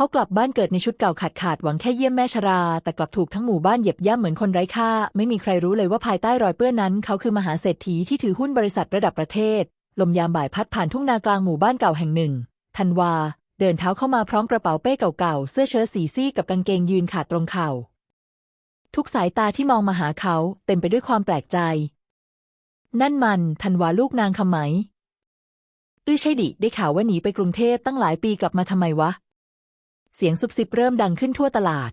เขากลับบ้านเกิดในชุดเก่าขาดขาดหวังแค่เยี่ยมแม่ชรา แต่กลับถูกทั้งหมู่บ้านเหยียบย่ำเหมือนคนไร้ค่า ไม่มีใครรู้เลยว่าภายใต้รอยเปื้อนนั้น เขาคือมหาเศรษฐีที่ถือหุ้นบริษัทระดับประเทศ ลมยามบ่ายพัดผ่านทุ่งนากลางหมู่บ้านเก่าแห่งหนึ่งธันวา เดินเท้าเข้ามาพร้อมกระเป๋าเป้เก่าๆเสื้อเชิ้ตสีซีกับกางเกงยีนขาดตรงเข่า ทุกสายตาที่มองมาหาเขาเต็มไปด้วยความแปลกใจ นั่นมันธันวาลูกนางคำไหม อื้อใช่ดิได้ข่าวว่าหนีไปกรุงเทพตั้งหลายปีกลับมาทำไมวะ เสียงซุบซิบเริ่มดังขึ้นทั่วตลาด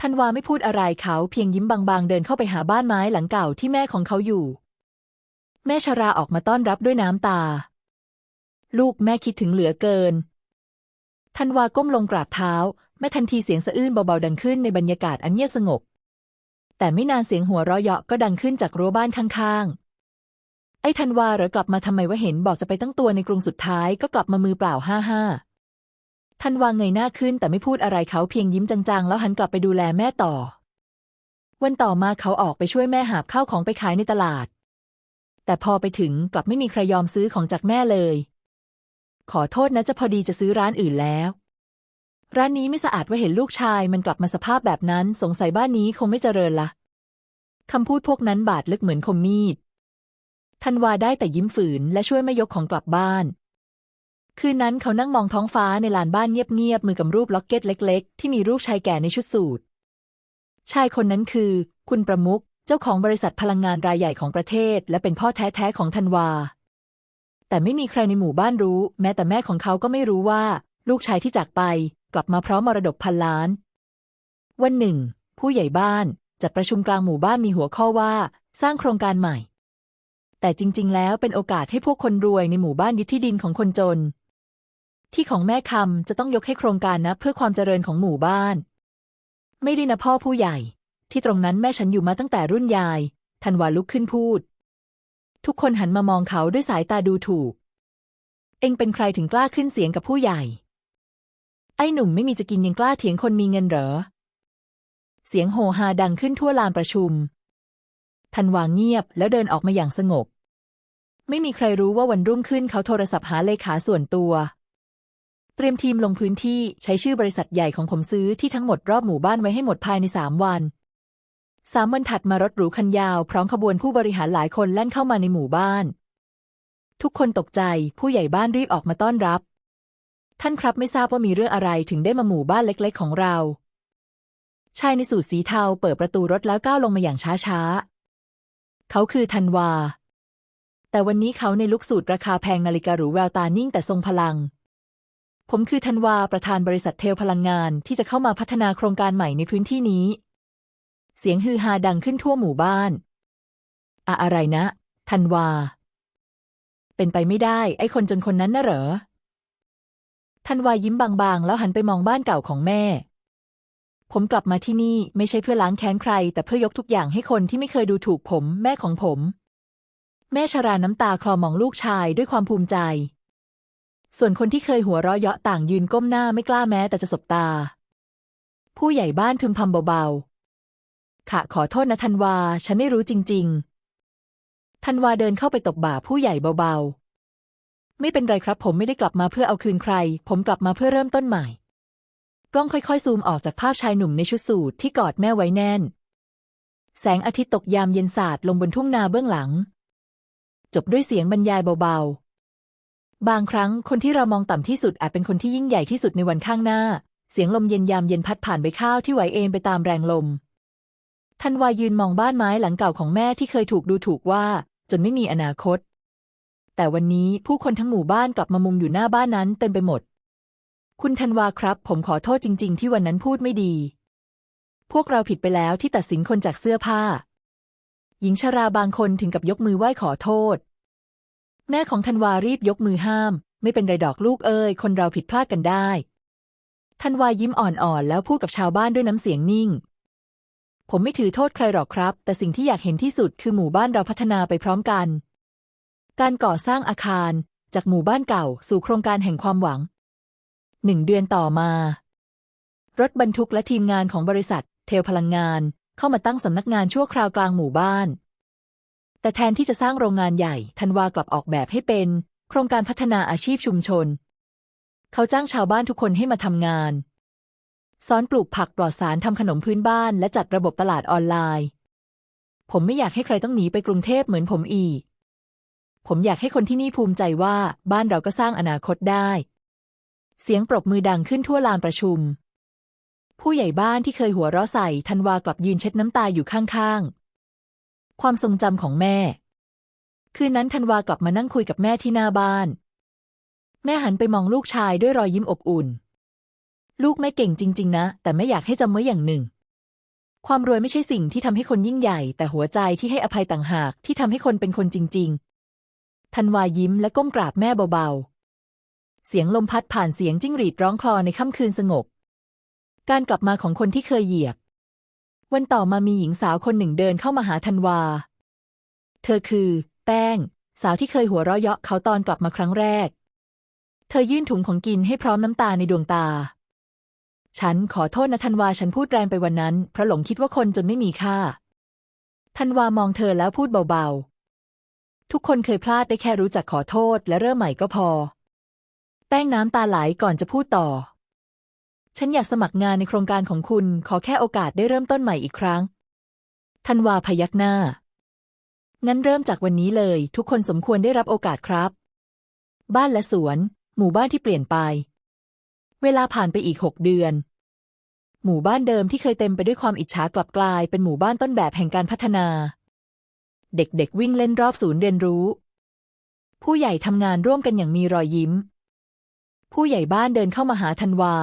ธันวาไม่พูดอะไรเขาเพียงยิ้มบางๆ เดินเข้าไปหาบ้านไม้หลังเก่าที่แม่ของเขาอยู่ แม่ชราออกมาต้อนรับด้วยน้ำตา ลูกแม่คิดถึงเหลือเกินธันวาก้มลงกราบเท้า แม่ทันทีเสียงสะอื้นเบาๆดังขึ้นในบรรยากาศอันเงียบสงบ แต่ไม่นานเสียงหัวเราะเยาะก็ดังขึ้นจากรั้วบ้านข้างๆ ไอ้ธันวาเหรอกลับมาทำไมว่าเห็นบอกจะไปตั้งตัวในกรุงสุดท้ายก็กลับมามือเปล่าห้าห้า ธันวางเงยหน้าขึ้นแต่ไม่พูดอะไรเขาเพียงยิ้มจางๆ แล้วหันกลับไปดูแลแม่ต่อ วันต่อมาเขาออกไปช่วยแม่หาบข้าวของไปขายในตลาด แต่พอไปถึงกลับไม่มีใครยอมซื้อของจากแม่เลย ขอโทษนะจะพอดีจะซื้อร้านอื่นแล้ว ร้านนี้ไม่สะอาดว่าเห็นลูกชายมันกลับมาสภาพแบบนั้นสงสัยบ้านนี้คงไม่เจริญละคำพูดพวกนั้นบาดลึกเหมือนคมมีดธันวาได้แต่ยิ้มฝืนและช่วยแม่ยกของกลับบ้าน คืนนั้นเขานั่งมองท้องฟ้าในลานบ้านเงียบๆมือกับรูปล็อกเก็ตเล็ก ๆ ที่มีรูปชายแก่ในชุดสูทชายคนนั้นคือ คุณประมุขเจ้าของบริษัทพลังงานรายใหญ่ของประเทศ และเป็นพ่อแท้ๆของธันวา แต่ไม่มีใครในหมู่บ้านรู้ แม้แต่แม่ของเขาก็ไม่รู้ว่า ลูกชายที่จากไป กลับมาพร้อมมรดกพันล้าน วันหนึ่ง ผู้ใหญ่บ้านจัดประชุมกลางหมู่บ้านมีหัวข้อว่า สร้างโครงการใหม่ แต่จริง ๆ แล้วเป็นโอกาสให้พวกคนรวยในหมู่บ้านยึดที่ดินของคนจน ที่ของแม่คำจะต้องยกให้โครงการนะเพื่อความเจริญของหมู่บ้าน ไม่ได้นะพ่อผู้ใหญ่ ที่ตรงนั้นแม่ฉันอยู่มาตั้งแต่รุ่นยายธันวาลุกขึ้นพูด ทุกคนหันมามองเขาด้วยสายตาดูถูก เอ็งเป็นใครถึงกล้าขึ้นเสียงกับผู้ใหญ่ ไอ้หนุ่มไม่มีจะกินยังกล้าเถียงคนมีเงินเหรอ เสียงโหฮาดังขึ้นทั่วลานประชุมธันวาเงียบแล้วเดินออกมาอย่างสงบ ไม่มีใครรู้ว่าวันรุ่งขึ้นเขาโทรศัพท์หาเลขาส่วนตัว เตรียมทีมลงพื้นที่ใช้ชื่อบริษัทใหญ่ของผมซื้อที่ทั้งหมดรอบหมู่บ้านไว้ให้หมดภายในสามวันสามวันถัดมารถหรูคันยาว พร้อมขบวนผู้บริหารหลายคนแล่นเข้ามาในหมู่บ้าน ทุกคนตกใจผู้ใหญ่บ้านรีบออกมาต้อนรับ ท่านครับไม่ทราบว่ามีเรื่องอะไรถึงได้มาหมู่บ้านเล็กๆ ของเรา ชายในสูทสีเทาเปิดประตูรถแล้วก้าวลงมาอย่างช้าๆ เขาคือธันวา แต่วันนี้เขาในลุกสูตรราคาแพงนาฬิกาหรูแววตานิ่งแต่ทรงพลัง ผมคือธันวาประธานบริษัทเทลพลังงานที่จะเข้ามาพัฒนาโครงการใหม่ในพื้นที่นี้ เสียงฮือฮาดังขึ้นทั่วหมู่บ้าน อะอะไรนะ ธันวา เป็นไปไม่ได้ ไอ้คนจนคนนั้นน่ะเหรอ ธันวายิ้มบางๆ แล้วหันไปมองบ้านเก่าของแม่ ผมกลับมาที่นี่ไม่ใช่เพื่อล้างแค้นใคร แต่เพื่อยกทุกอย่างให้คนที่ไม่เคยดูถูกผม แม่ของผม แม่ชราน้ำตาคลอมองลูกชายด้วยความภูมิใจ ส่วนคนที่เคยหัวเราะเยาะต่างยืนก้มหน้าไม่กล้าแม้แต่จะสบตา ผู้ใหญ่บ้านพึมพำเบาๆค่ะขอโทษนะธันวา ฉันไม่รู้จริง ๆ ธันวาเดินเข้าไปตบบ่าผู้ใหญ่เบาๆ ไม่เป็นไรครับ ผมไม่ได้กลับมาเพื่อเอาคืนใคร ผมกลับมาเพื่อเริ่มต้นใหม่ กล้องค่อยๆ ซูมออกจากภาพชายหนุ่มในชุดสูทที่กอดแม่ไว้แน่น แสงอาทิตย์ตกยามเย็นสาดลงบนทุ่งนาเบื้องหลัง จบด้วยเสียงบรรยายเบาๆ บางครั้งคนที่เรามองต่ำที่สุดอาจเป็นคนที่ยิ่งใหญ่ที่สุดในวันข้างหน้า เสียงลมเย็นยามเย็นพัดผ่านใบข้าวที่ไหวเองไปตามแรงลมธันวายืนมองบ้านไม้หลังเก่าของแม่ที่เคยถูกดูถูกว่า จนไม่มีอนาคต แต่วันนี้ผู้คนทั้งหมู่บ้านกลับมามุงอยู่หน้าบ้านนั้นเต็มไปหมด คุณธันวาครับ ผมขอโทษจริง ๆ ที่วันนั้นพูดไม่ดี พวกเราผิดไปแล้วที่ตัดสินคนจากเสื้อผ้า หญิงชราบางคนถึงกับยกมือไหว้ขอโทษ แม่ของธันวารีบยกมือห้าม ไม่เป็นไรดอกลูกเอ้ย คนเราผิดพลาดกันได้ธันวายิ้มอ่อนๆ แล้วพูดกับชาวบ้านด้วยน้ำเสียงนิ่ง ผมไม่ถือโทษใครหรอกครับ แต่สิ่งที่อยากเห็นที่สุดคือหมู่บ้านเราพัฒนาไปพร้อมกัน การก่อสร้างอาคาร จากหมู่บ้านเก่า สู่โครงการแห่งความหวังหนึ่งเดือนต่อมา รถบรรทุกและทีมงานของบริษัท เทลพลังงาน เข้ามาตั้งสำนักงานชั่วคราวกลางหมู่บ้าน แต่แทนที่จะสร้างโรงงานใหญ่ธันวากลับออกแบบให้เป็น โครงการพัฒนาอาชีพชุมชน เขาจ้างชาวบ้านทุกคนให้มาทำงาน สอนปลูกผักปลอดสารทำขนมพื้นบ้าน และจัดระบบตลาดออนไลน์ ผมไม่อยากให้ใครต้องหนีไปกรุงเทพเหมือนผมอีก ผมอยากให้คนที่นี่ภูมิใจว่าบ้านเราก็สร้างอนาคตได้ เสียงปรบมือดังขึ้นทั่วลานประชุม ผู้ใหญ่บ้านที่เคยหัวเราะใส่ธันวากลับยืนเช็ดน้ำตาอยู่ข้างๆ ความทรงจำของแม่ คืนนั้นธันวากลับมานั่งคุยกับแม่ที่หน้าบ้าน แม่หันไปมองลูกชายด้วยรอยยิ้มอบอุ่น ลูกแม่เก่งจริง ๆ นะ แต่แม่อยากให้จำไว้อย่างหนึ่ง ความรวยไม่ใช่สิ่งที่ทำให้คนยิ่งใหญ่ แต่หัวใจที่ให้อภัยต่างหากที่ทำให้คนเป็นคนจริง ๆ ธันวายิ้มและก้มกราบแม่เบาๆ เสียงลมพัดผ่านเสียงจิ้งหรีดร้องคลอในค่ำคืนสงบ การกลับมาของคนที่เคยเหยียบ วันต่อมามีหญิงสาวคนหนึ่งเดินเข้ามาหาธันวา เธอคือ แป้ง สาวที่เคยหัวเราะเยาะเขาตอนกลับมาครั้งแรก เธอยื่นถุงของกินให้พร้อมน้ำตาในดวงตา ฉันขอโทษนะธันวาฉันพูดแรงไปวันนั้น เพราะหลงคิดว่าคนจนไม่มีค่าธันวามองเธอแล้วพูดเบาๆ ทุกคนเคยพลาดได้แค่รู้จักขอโทษและเริ่มใหม่ก็พอ แป้งน้ำตาไหลก่อนจะพูดต่อ ฉันอยากสมัครงานในโครงการของคุณ ขอแค่โอกาสได้เริ่มต้นใหม่อีกครั้ง ธันวาพยักหน้า งั้นเริ่มจากวันนี้เลย ทุกคนสมควรได้รับโอกาสครับ บ้านและสวน หมู่บ้านที่เปลี่ยนไป เวลาผ่านไปอีกหกเดือน หมู่บ้านเดิมที่เคยเต็มไปด้วยความอิจฉากลับกลายเป็นหมู่บ้านต้นแบบแห่งการพัฒนา เด็กๆวิ่งเล่นรอบศูนย์เรียนรู้ ผู้ใหญ่ทำงานร่วมกันอย่างมีรอยยิ้ม ผู้ใหญ่บ้านเดินเข้ามาหาธันวา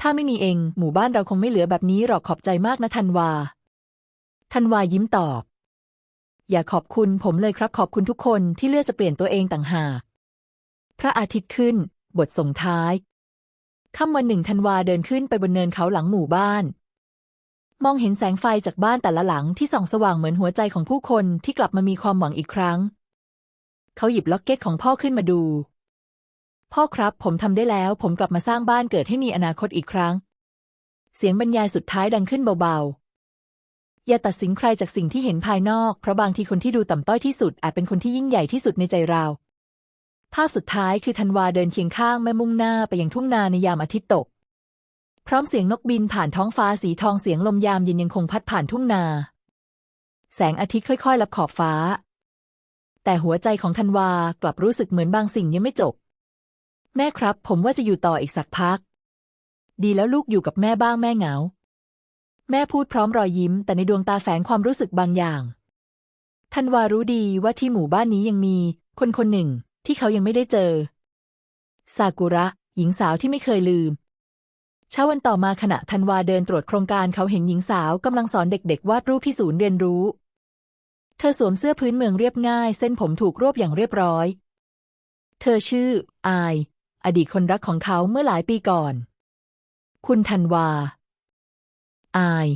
ถ้าไม่มีเอง หมู่บ้านเราคงไม่เหลือแบบนี้หรอกขอบใจมากนะธันวา ธันวายิ้มตอบ อย่าขอบคุณผมเลยครับขอบคุณทุกคนที่เลือกจะเปลี่ยนตัวเองต่างหาก พระอาทิตย์ขึ้น บทส่งท้ายค่ำวันหนึ่งธันวาเดินขึ้นไปบนเนินเขาหลังหมู่บ้าน มองเห็นแสงไฟจากบ้านแต่ละหลังที่ส่องสว่างเหมือนหัวใจของผู้คนที่กลับมามีความหวังอีกครั้ง เขาหยิบล็อกเก็ตของพ่อขึ้นมาดู พ่อครับ ผมทำได้แล้ว ผมกลับมาสร้างบ้านเกิดให้มีอนาคตอีกครั้ง เสียงบรรยายสุดท้ายดังขึ้นเบาๆ อย่าตัดสินใครจากสิ่งที่เห็นภายนอก เพราะบางทีคนที่ดูต่ำต้อยที่สุด อาจเป็นคนที่ยิ่งใหญ่ที่สุดในใจเรา ภาพสุดท้ายคือธันวาเดินเคียงข้างแม่มุ่งหน้าไปยังทุ่งนาในยามอาทิตย์ตก พร้อมเสียงนกบินผ่านท้องฟ้าสีทองเสียงลมยามเย็นยังคงพัดผ่านทุ่งนา แสงอาทิตย์ค่อยๆลับขอบฟ้า แต่หัวใจของธันวากลับรู้สึกเหมือนบางสิ่งยังไม่จบ แม่ครับ ผมว่าจะอยู่ต่ออีกสักพัก ดีแล้วลูกอยู่กับแม่บ้างแม่เหงา แม่พูดพร้อมรอยยิ้ม แต่ในดวงตาแฝงความรู้สึกบางอย่างธันวารู้ดีว่าที่หมู่บ้านนี้ยังมี คนคนหนึ่งที่เขายังไม่ได้เจอ ซากุระ หญิงสาวที่ไม่เคยลืม เช้าวันต่อมาขณะธันวาเดินตรวจโครงการเขาเห็นหญิงสาวกำลังสอนเด็กๆ วาดรูปที่ศูนย์เรียนรู้ เธอสวมเสื้อพื้นเมืองเรียบง่าย เส้นผมถูกรวบอย่างเรียบร้อย เธอชื่อ อาย อดีตคนรักของเขาเมื่อหลายปีก่อน คุณธันวา อาย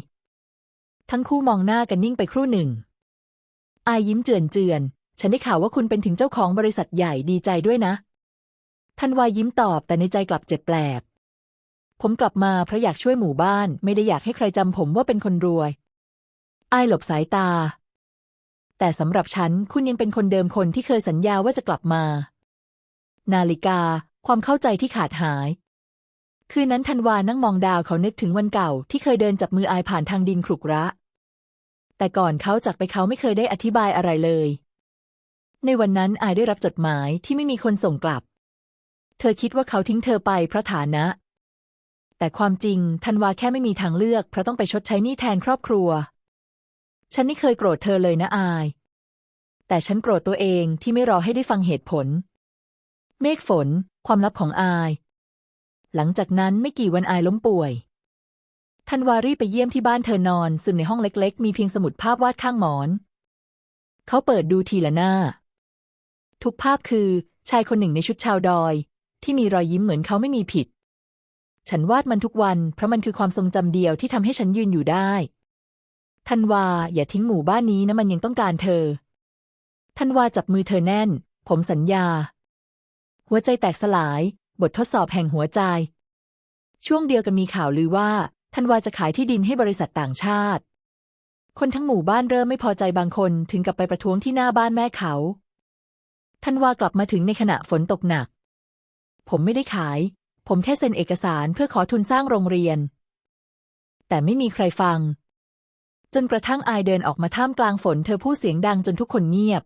ทั้งคู่มองหน้ากันนิ่งไปครู่หนึ่ง อายยิ้มเจือนเจือน ฉันได้ข่าวว่าคุณเป็นถึงเจ้าของบริษัทใหญ่ดีใจด้วยนะ ธันวายิ้มตอบแต่ในใจกลับเจ็บแปลบผมกลับมาเพราะอยากช่วยหมู่บ้าน ไม่ได้อยากให้ใครจำผมว่าเป็นคนรวย อายหลบสายตา แต่สำหรับฉันคุณยังเป็นคนเดิมคนที่เคยสัญญาว่าจะกลับมานาฬิกา ความเข้าใจที่ขาดหาย คืนนั้นธันวานั่งมองดาวเขานึกถึงวันเก่า ที่เคยเดินจับมืออายผ่านทางดินขรุกระ แต่ก่อนเขาจากไปเขาไม่เคยได้อธิบายอะไรเลย ในวันนั้นอายได้รับจดหมายที่ไม่มีคนส่งกลับ เธอคิดว่าเขาทิ้งเธอไปเพราะฐานะ แต่ความจริงธันวาแค่ไม่มีทางเลือกเพราะต้องไปชดใช้หนี้แทนครอบครัว ฉันไม่เคยโกรธเธอเลยนะอาย แต่ฉันโกรธตัวเองที่ไม่รอให้ได้ฟังเหตุผล เมฆฝน ความลับของอาย หลังจากนั้นไม่กี่วันอายล้มป่วยธันวารีไปเยี่ยมที่บ้านเธอนอน ซึ่งในห้องเล็กๆ มีเพียงสมุดภาพวาดข้างหมอน เขาเปิดดูทีละหน้า ทุกภาพคือชายคนหนึ่งในชุดชาวดอย ที่มีรอยยิ้มเหมือนเขาไม่มีผิด ฉันวาดมันทุกวัน เพราะมันคือความทรงจำเดียวที่ทำให้ฉันยืนอยู่ได้ธันวาอย่าทิ้งหมู่บ้านนี้นะมันยังต้องการเธอธันวาจับมือเธอแน่น ผมสัญญา หัวใจแตกสลาย บททดสอบแห่งหัวใจ ช่วงเดียวกันมีข่าวลือว่าธันวาจะขายที่ดินให้บริษัทต่างชาติ คนทั้งหมู่บ้านเริ่มไม่พอใจบางคนถึงกับไปประท้วงที่หน้าบ้านแม่เขาธันวากลับมาถึงในขณะฝนตกหนัก ผมไม่ได้ขาย ผมแค่เซ็นเอกสารเพื่อขอทุนสร้างโรงเรียน แต่ไม่มีใครฟัง จนกระทั่งอายเดินออกมาท่ามกลางฝนเธอพูดเสียงดังจนทุกคนเงียบ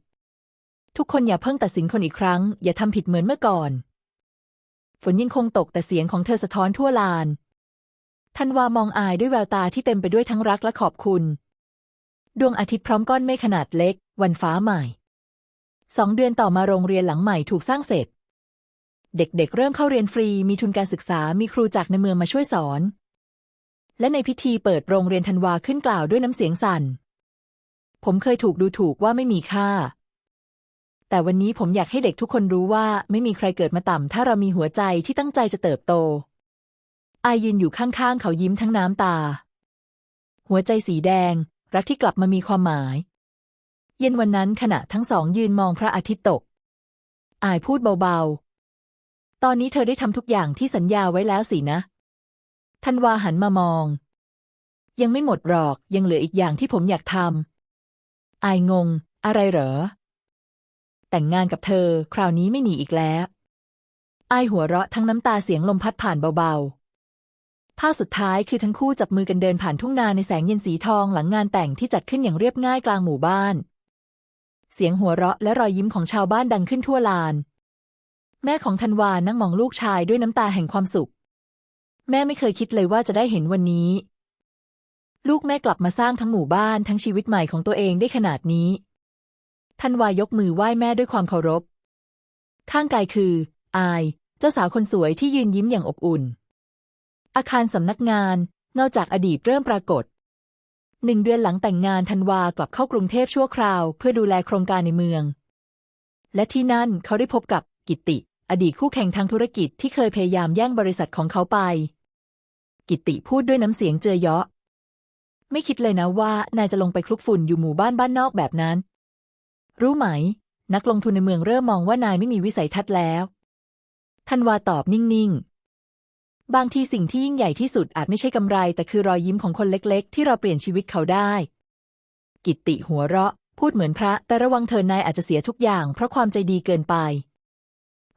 ทุกคนอย่าเพิ่งตัดสินคนอีกครั้ง อย่าทำผิดเหมือนเมื่อก่อน ฝนยังคงตกแต่เสียงของเธอสะท้อนทั่วลานทันวามองอายด้วยแววตาที่เต็มไปด้วยทั้งรักและขอบคุณ ดวงอาทิตย์พร้อมก้อนเมฆขนาดเล็ก วันฟ้าใหม่สองเดือนต่อมาโรงเรียนหลังใหม่ถูกสร้างเสร็จ เด็กๆเเริ่มเข้าเรียนฟรี มีทุนการศึกษามีครูจากในเมืองมาช่วยสอน และในพิธีเปิดโรงเรียนธันวาขึ้นกล่าวด้วยน้ำเสียงสั่น ผมเคยถูกดูถูกว่าไม่มีค่า แต่วันนี้ผมอยากให้เด็กทุกคนรู้ว่าไม่มีใครเกิดมาต่ำ ถ้าเรามีหัวใจที่ตั้งใจจะเติบโต อายยืนอยู่ข้างๆ เขายิ้มทั้งน้ำตา หัวใจสีแดง รักที่กลับมามีความหมาย เย็นวันนั้นขณะทั้งสองยืนมองพระอาทิตย์ตก อายพูดเบาๆ ตอนนี้เธอได้ทำทุกอย่างที่สัญญาไว้แล้วสินะธันวาหันมามอง ยังไม่หมดหรอกยังเหลืออีกอย่างที่ผมอยากทำอายงง อะไรเหรอ แต่งงานกับเธอ คราวนี้ไม่หนีอีกแล้ว ไอหัวเราะทั้งน้ำตาเสียงลมพัดผ่านเบาๆ ภาพสุดท้ายคือทั้งคู่จับมือกันเดินผ่านทุ่งนาในแสงเย็นสีทองหลังงานแต่งที่จัดขึ้นอย่างเรียบง่ายกลางหมู่บ้าน เสียงหัวเราะและรอยยิ้มของชาวบ้านดังขึ้นทั่วลาน แม่ของธันวานั่งมองลูกชายด้วยน้ำตาแห่งความสุข แม่ไม่เคยคิดเลยว่าจะได้เห็นวันนี้ ลูกแม่กลับมาสร้างทั้งหมู่บ้านทั้งชีวิตใหม่ของตัวเองได้ขนาดนี้ ธันวายกมือไหว้แม่ด้วยความเคารพ ข้างกายคือ อาย เจ้าสาวคนสวยที่ยืนยิ้มอย่างอบอุ่น อาคารสำนักงาน เงาจากอดีตเริ่มปรากฏหนึ่งเดือนหลังแต่งงานธันวากลับเข้ากรุงเทพชั่วคราว เพื่อดูแลโครงการในเมือง และที่นั่นเขาได้พบกับกิตติอดีตคู่แข่งทางธุรกิจที่เคยพยายามแย่งบริษัทของเขาไป กิตติพูดด้วยน้ำเสียงเจอเยาะ ไม่คิดเลยนะว่านายจะลงไปคลุกฝุ่นอยู่หมู่บ้านบ้านนอกแบบนั้น รู้ไหม นักลงทุนในเมืองเริ่มมองว่านายไม่มีวิสัยทัศน์แล้วธันวาตอบนิ่งๆ บางทีสิ่งที่ยิ่งใหญ่ที่สุดอาจไม่ใช่กำไร แต่คือรอยยิ้มของคนเล็กๆ ที่เราเปลี่ยนชีวิตเขาได้ กิตติหัวเราะ พูดเหมือนพระ แต่ระวังเธอนายอาจจะเสียทุกอย่าง เพราะความใจดีเกินไป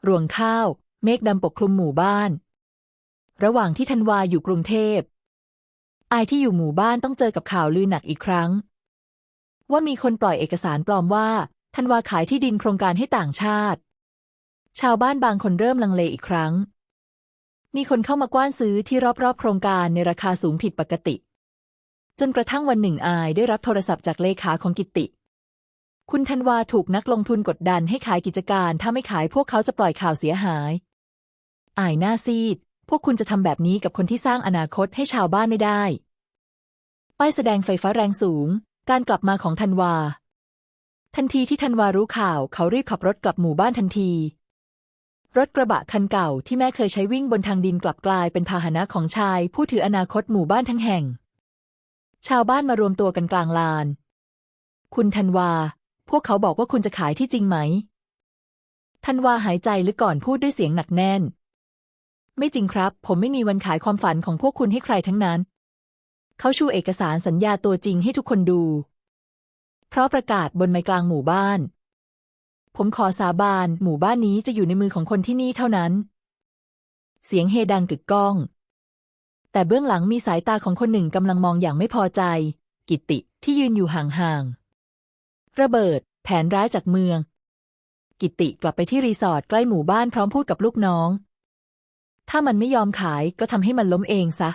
รวงข้าว เมฆดำปกคลุมหมู่บ้าน ระหว่างที่ธันวาอยู่กรุงเทพไอที่อยู่หมู่บ้านต้องเจอกับข่าวลือหนักอีกครั้ง ว่ามีคนปล่อยเอกสารปลอมว่าธันวาขายที่ดินโครงการให้ต่างชาติ ชาวบ้านบางคนเริ่มลังเลอีกครั้ง มีคนเข้ามากว้านซื้อที่รอบๆ โครงการในราคาสูงผิดปกติ จนกระทั่งวันหนึ่งอายได้รับโทรศัพท์จากเลขาของกิตติคุณธันวาถูกนักลงทุนกดดันให้ขายกิจการ ถ้าไม่ขายพวกเขาจะปล่อยข่าวเสียหายอายหน้าซีด พวกคุณจะทำแบบนี้กับคนที่สร้างอนาคตให้ชาวบ้านไม่ได้ป้ายแสดงไฟฟ้าแรงสูง การกลับมาของธันวา ทันทีที่ธันวารู้ข่าว เขารีบขับรถกลับหมู่บ้านทันที รถกระบะคันเก่าที่แม่เคยใช้วิ่งบนทางดินกลับกลายเป็นพาหนะของชาย ผู้ถืออนาคตหมู่บ้านทั้งแห่ง ชาวบ้านมารวมตัวกันกลางลาน คุณธันวา พวกเขาบอกว่าคุณจะขายที่จริงไหมธันวาหายใจลึกก่อนพูดด้วยเสียงหนักแน่น ไม่จริงครับ ผมไม่มีวันขายความฝันของพวกคุณให้ใครทั้งนั้น เขาชูเอกสารสัญญาตัวจริงให้ทุกคนดู เพราะประกาศบนไม้กลางหมู่บ้าน ผมขอสาบานหมู่บ้านนี้จะอยู่ในมือของคนที่นี่เท่านั้น เสียงเฮดังกึกก้อง แต่เบื้องหลังมีสายตาของคนหนึ่งกำลังมองอย่างไม่พอใจ กิตติที่ยืนอยู่ห่างๆ ระเบิด แผนร้ายจากเมือง กิตติกลับไปที่รีสอร์ทใกล้หมู่บ้านพร้อมพูดกับลูกน้อง ถ้ามันไม่ยอมขายก็ทำให้มันล้มเองซะ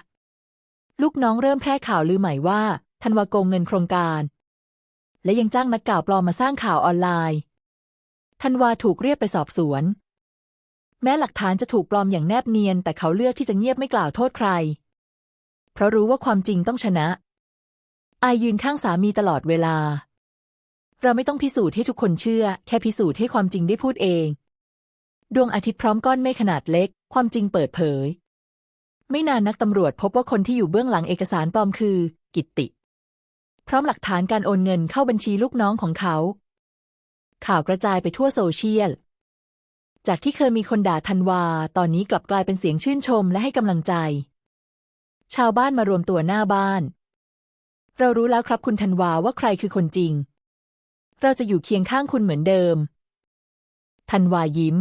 ลูกน้องเริ่มแพร่ข่าวลือใหม่ว่าธันวาโกงเงินโครงการ และยังจ้างนักข่าวปลอมมาสร้างข่าวออนไลน์ธันวาถูกเรียกไปสอบสวน แม้หลักฐานจะถูกปลอมอย่างแนบเนียน แต่เขาเลือกที่จะเงียบไม่กล่าวโทษใคร เพราะรู้ว่าความจริงต้องชนะอายยืนข้างสามีตลอดเวลา เราไม่ต้องพิสูจน์ให้ทุกคนเชื่อ แค่พิสูจน์ให้ความจริงได้พูดเอง ดวงอาทิตย์พร้อมก้อนเมฆขนาดเล็ก ความจริงเปิดเผย ไม่นานนักตำรวจพบว่าคนที่อยู่เบื้องหลังเอกสารปลอมคือ กิตติ พร้อมหลักฐานการโอนเงินเข้าบัญชีลูกน้องของเขา ข่าวกระจายไปทั่วโซเชียล จากที่เคยมีคนด่าธันวา ตอนนี้กลับกลายเป็นเสียงชื่นชมและให้กำลังใจ ชาวบ้านมารวมตัวหน้าบ้าน เรารู้แล้วครับคุณธันวาว่าใครคือคนจริง เราจะอยู่เคียงข้างคุณเหมือนเดิมธันวายิ้ม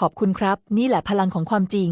ขอบคุณครับ นี่แหละพลังของความจริง